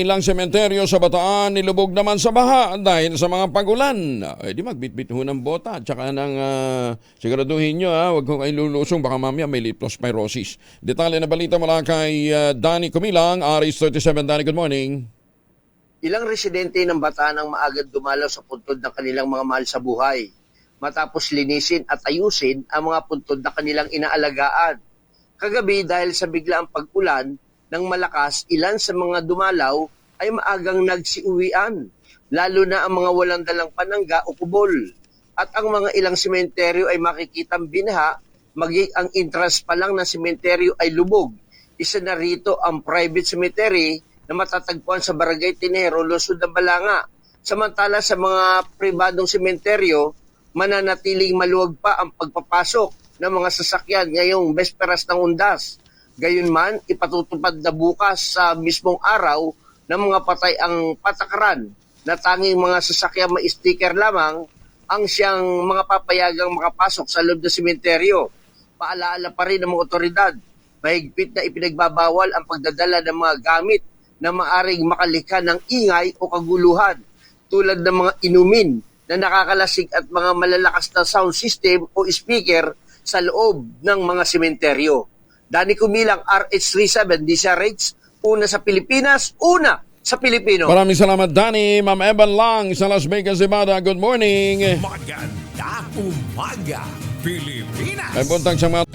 ilang sementeryo sa Bataan nilubog naman sa baha dahil sa mga pagulan. Eh di magbitbit ho ng bota at saka ng ah, siguraduhin nyo ha, huwag kong kayo lulusong baka mamaya may leptospirosis. Detalye na balita mula kay ah, Danny Kumilang, RS37. Danny, good morning. Ilang residente ng Bataan ang maagad dumalaw sa puntod ng kanilang mga mahal sa buhay matapos linisin at ayusin ang mga puntod na kanilang inaalagaan. Kagabi dahil sa biglaang pag-ulan ng malakas, ilan sa mga dumalaw ay maagang nagsiuwian, lalo na ang mga walang dalang panangga o kubol. At ang mga ilang sementeryo ay makikitang binaha, maging ang entrance pa lang ng sementeryo ay lubog. Isa na rito ang private cemetery na matatagpuan sa Barangay Tinero, Luzon ng Balanga. Samantala sa mga pribadong sementeryo, mananatiling maluwag pa ang pagpapasok ng mga sasakyan ngayong besperas ng undas. Gayunman, ipatutupad na bukas sa mismong araw ng mga patay ang patakaran na tanging mga sasakyan may sticker lamang ang siyang mga papayagang makapasok sa loob ng sementeryo. Paalaala pa rin ng mga otoridad, mahigpit na ipinagbabawal ang pagdadala ng mga gamit na maaring makalika ng ingay o kaguluhan tulad ng mga inumin na nakakalasig at mga malalakas na sound system o speaker sa loob ng mga sementeryo. Dani Kumilang RH37 DCRH, una sa Pilipinas, una sa Pilipino. Maraming salamat Danny. Ma'am Evan Lang sa Las Vegas, Nevada. Good morning. Magandang umaga, Pilipinas! May buntag sa mga